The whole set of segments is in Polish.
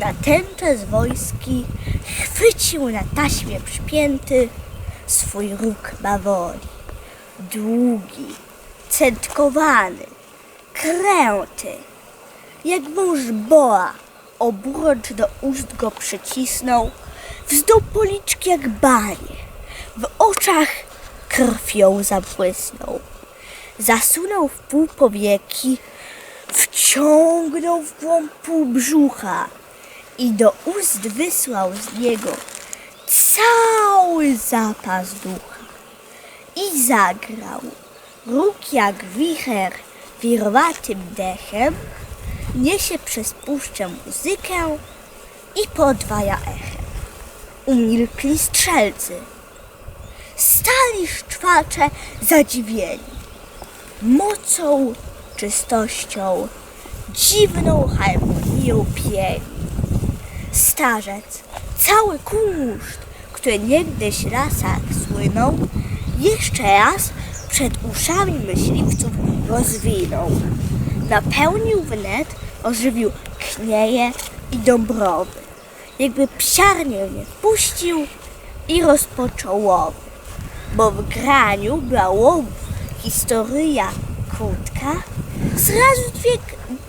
Natenczas wojski chwycił na taśmie przypięty swój róg bawoli. Długi, centkowany, kręty, jak wąż boa, obrócz do ust go przycisnął, wzdął policzki jak banie, w oczach krwią zabłysnął. Zasunął w pół powieki, wciągnął w głąb pół brzucha i do ust wysłał z niego cały zapas ducha. I zagrał, róg jak wicher wirowatym dechem, niesie przez puszczę muzykę i podwaja echem. Umilkli strzelcy, stali szczwacze zadziwieni mocą, czystością, dziwną harmonią pieni. Starzec, cały kunszt, który niegdyś lasach słynął, jeszcze raz przed uszami myśliwców rozwinął. Napełnił wnet, ożywił knieje i dąbrowy. Jakby psiarnię nie wpuścił i rozpoczął łowy bo w graniu była historia krótka, zrazu dwie,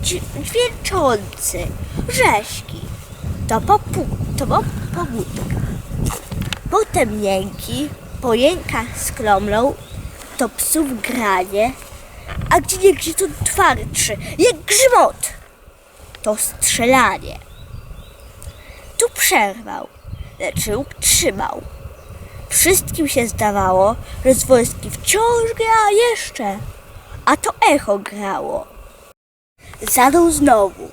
dź- dźwięczące rzeźki. To, popu, to po, pobudka. Potem jęki, po jękach skromlą, to psów granie, a gdzie nie gdzie to twardszy, jak grzmot, to strzelanie. Tu przerwał, lecz róg trzymał. Wszystkim się zdawało, że z wojski wciąż gra jeszcze, a to echo grało. Zadał znowu.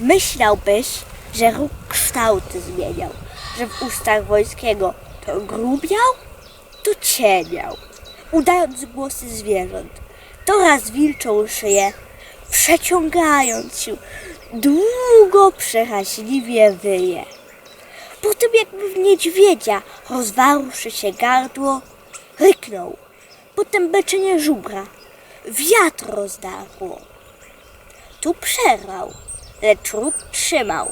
Myślałbyś, że róg kształty zmieniał, że w ustach wojskiego to grubiał, to cieniał, udając głosy zwierząt. To raz wilczą szyję, przeciągając się, długo przehaśliwie wyje. Potem jakby w niedźwiedzia rozwarłszy się gardło, ryknął. Potem beczenie żubra. Wiatr rozdarło. Tu przerwał, lecz róg trzymał.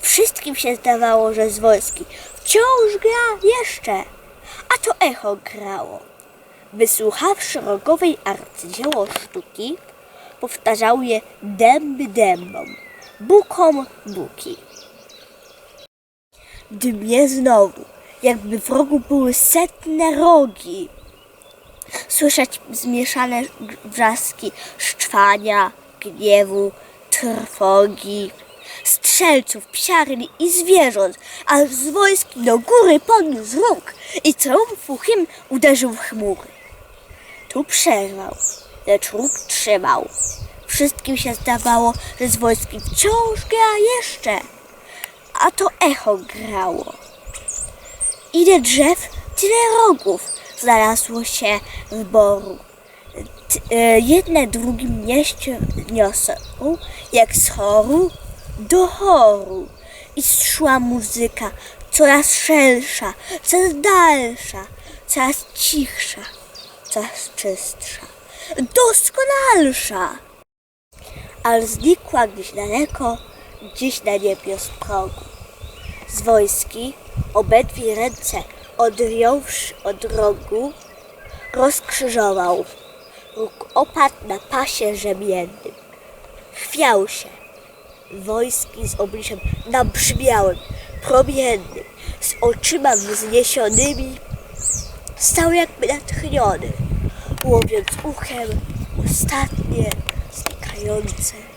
Wszystkim się zdawało, że z wojski wciąż gra jeszcze, a to echo grało. Wysłuchawszy rogowej arcydzieło sztuki, powtarzał je dęby dębom, bukom buki dmie znowu, jakby w rogu były setne rogi. Słyszeć zmieszane wrzaski szczwania, gniewu, trwogi, strzelców, psiarni i zwierząt, a z wojski do góry podniósł róg i triumfu hymn uderzył w chmury. Tu przerwał, lecz róg trzymał. Wszystkim się zdawało, że z wojski wciąż gra jeszcze a to echo grało. Ile drzew, tyle rogów znalazło się w boru. E, jedne drugim nieście niosą, jak z choru do choru. I szła muzyka coraz szelsza, coraz dalsza, coraz cichsza, coraz czystsza, doskonalsza ale znikła gdzieś daleko, gdzieś na niebios progu. Z wojski obydwie ręce odjąwszy od rogu, rozkrzyżował. Róg opadł na pasie rzemiennym. Chwiał się. Wojski z obliczem nabrzmiałym, promiennym, z oczyma wzniesionymi, stał jakby natchniony, łowiąc uchem ostatnie znikające.